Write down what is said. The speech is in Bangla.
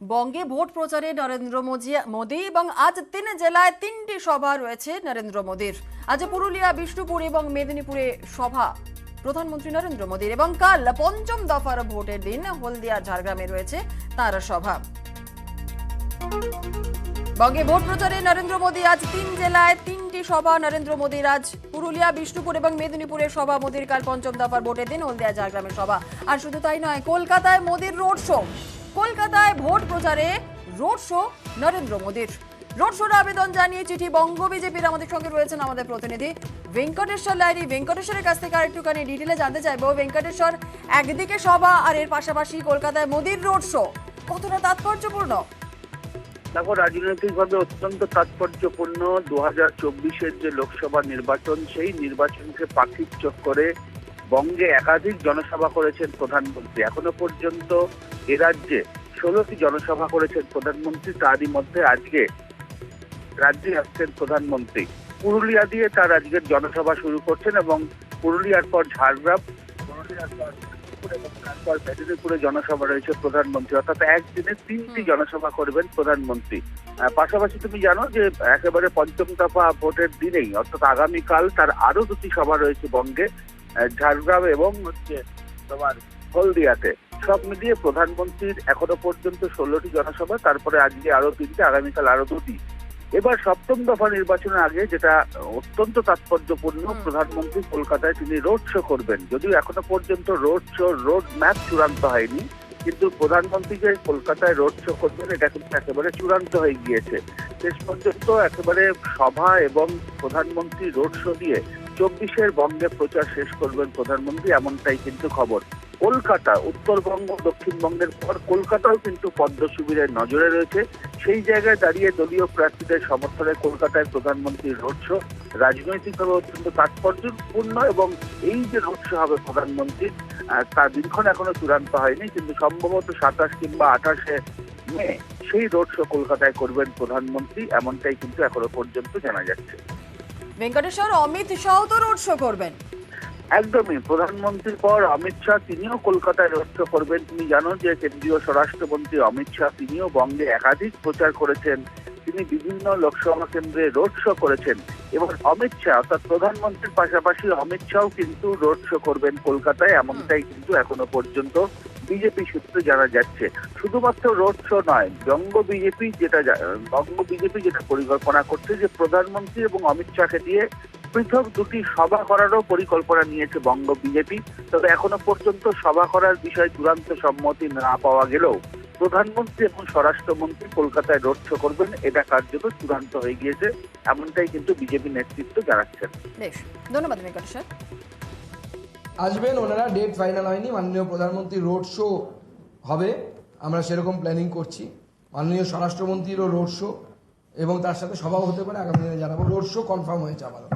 বঙ্গে ভোট প্রচারে নরেন্দ্র মোদী এবং আজ তিন জেলায় তিনটি সভা রয়েছে নরেন্দ্র মোদীর। আজ পুরুলিয়া, বিষ্ণুপুর এবং মেদিনীপুরে সভা। প্রধানমন্ত্রী নরেন্দ্র মোদীর এবং কাল পঞ্চম দফার ভোটের দিন হলদিয়া, ঝাড়গ্রামে রয়েছে তার সভা। বঙ্গে ভোট প্রচারে নরেন্দ্র মোদী আজ তিন জেলায় তিনটি সভা। নরেন্দ্র মোদীর আজ পুরুলিয়া, বিষ্ণুপুর এবং মেদিনীপুরের সভা। মোদীর কাল পঞ্চম দফার ভোটের দিন হলদিয়া ঝাড়গ্রামের সভা। আর শুধু তাই নয়, কলকাতায় মোদীর রোড শো। কলকাতায় ভোট প্রচারে রোড শো নরেন্দ্র মোদীর। রোড শোর আবেদন জানিয়ে চিঠি বঙ্গ বিজেপির। আমাদের সঙ্গে রয়েছেন আমাদের প্রতিনিধি ভেঙ্কটেশ্বর লাইরি ভেঙ্কটেশ্বরের কাছ থেকে আরেকটুখানি ডিটেলে জানতে চাইব। ভেঙ্কটেশ্বর, একদিকে সভা আর এর পাশাপাশি কলকাতায় মোদীর রোড শো, কতটা তাৎপর্যপূর্ণ? দেখো, রাজনৈতিকভাবে অত্যন্ত তাৎপর্যপূর্ণ। দু হাজার চব্বিশের যে লোকসভা নির্বাচন, সেই নির্বাচনকে পাখির চোখ করে বঙ্গে একাধিক জনসভা করেছেন প্রধানমন্ত্রী। এখনও পর্যন্ত এ রাজ্যে ষোলোটি জনসভা করেছেন প্রধানমন্ত্রী। তারই মধ্যে আজকে রাজ্যে আসছেন প্রধানমন্ত্রী। পুরুলিয়া দিয়ে তার আজকের জনসভা শুরু করছেন এবং পুরুলিয়ার পর ঝাড়গ্রাম পুরুলিয়ার পর তারপর মেদিনীপুরে জনসভা রয়েছে প্রধানমন্ত্রী। অর্থাৎ একদিনে তিনটি জনসভা করবেন প্রধানমন্ত্রী। পাশাপাশি তুমি জানো যে একেবারে পঞ্চম দফা ভোটের দিনেই অর্থাৎ আগামীকাল তার আরও দুটি সভা রয়েছে বঙ্গে। ঝাড়গ্রাম এবং হচ্ছে তোমার হলদিয়াতে। সব মিলিয়ে প্রধানমন্ত্রীর এখনও পর্যন্ত ষোলোটি জনসভা তারপরে আজকে আরও তিনটে আগামীকাল আরও দুটি। এবার সপ্তম দফা নির্বাচনের আগে যেটা অত্যন্ত তাৎপর্যপূর্ণ প্রধানমন্ত্রী কলকাতায় তিনি রোড শো করবেন। যদিও এখনও পর্যন্ত রোড শো রোড ম্যাপ চূড়ান্ত হয়নি কিন্তু প্রধানমন্ত্রী যে কলকাতায় রোড শো করবেন এটা কিন্তু একেবারে চূড়ান্ত হয়ে গিয়েছে। শেষ পর্যন্ত একেবারে সভা এবং প্রধানমন্ত্রী রোড শো দিয়ে চব্বিশের বঙ্গে প্রচার শেষ করবেন প্রধানমন্ত্রী এমনটাই কিন্তু খবর। কলকাতা উত্তরবঙ্গ দক্ষিণবঙ্গের পর কলকাতাও কিন্তু পদ্ম শিবিরের নজরে রয়েছে। সেই জায়গায় দাঁড়িয়ে দলীয় প্রার্থীদের সমর্থনে কলকাতায় প্রধানমন্ত্রীর রোড শো। রাজনৈতিকভাবে অত্যন্ত তাৎপর্যপূর্ণ এবং এই যে রোড শো হবে প্রধানমন্ত্রীর আহ, তা দিনক্ষণ এখনও চূড়ান্ত হয়নি কিন্তু সম্ভবত সাতাশ কিংবা আঠাশে মে সেই রোড শো কলকাতায় করবেন প্রধানমন্ত্রী এমনটাই কিন্তু এখনও পর্যন্ত জানা যাচ্ছে। ভেঙ্কটেশ্বর, অমিত শাহ তো রোড শো করবেন। একদমই, প্রধানমন্ত্রীর পর অমিত শাহ, তিনিও কলকাতায় রোড শো করবেন। তুমি জানো যে কেন্দ্রীয় স্বরাষ্ট্রমন্ত্রী অমিত শাহ, তিনিও বঙ্গে একাধিক প্রচার করেছেন। তিনি বিভিন্ন লোকসভা কেন্দ্রে রোড শো করেছেন। এবং অমিত শাহ, অর্থাৎ প্রধানমন্ত্রীর পাশাপাশি অমিত শাহ কিন্তু রোড শো করবেন কলকাতায়, এমনটাই কিন্তু এখনও পর্যন্ত বিজেপি সূত্রে জানা যাচ্ছে, শুধুমাত্র রোড শো নয়, বঙ্গ বিজেপি যেটা বঙ্গ বিজেপি যেটা পরিকল্পনা করছে যে প্রধানমন্ত্রী এবং অমিত শাহকে দিয়ে পৃথক দুটি সভা করারও পরিকল্পনা নিয়েছে বঙ্গ বিজেপি। তবে এখনও পর্যন্ত সভা করার বিষয়ে চূড়ান্ত সম্মতি না পাওয়া গেলেও প্রধানমন্ত্রী এবং স্বরাষ্ট্রমন্ত্রী কলকাতায় রোড শো করবেন, এটা কার্যত চূড়ান্ত হয়ে গিয়েছে, এমনটাই কিন্তু বিজেপি নেতৃত্ব জানাচ্ছেন। বেশ, ধন্যবাদ আসবেন, ওনারা ডেট ফাইনাল হয়নি, মাননীয় প্রধানমন্ত্রী রোড শো হবে, আমরা সেরকম প্ল্যানিং করছি। মাননীয় স্বরাষ্ট্রমন্ত্রীরও রোড শো এবং তার সাথে সভাও হতে পারে, আগামী দিনে জানাব। রোড শো কনফার্ম হয়েছে আমাদের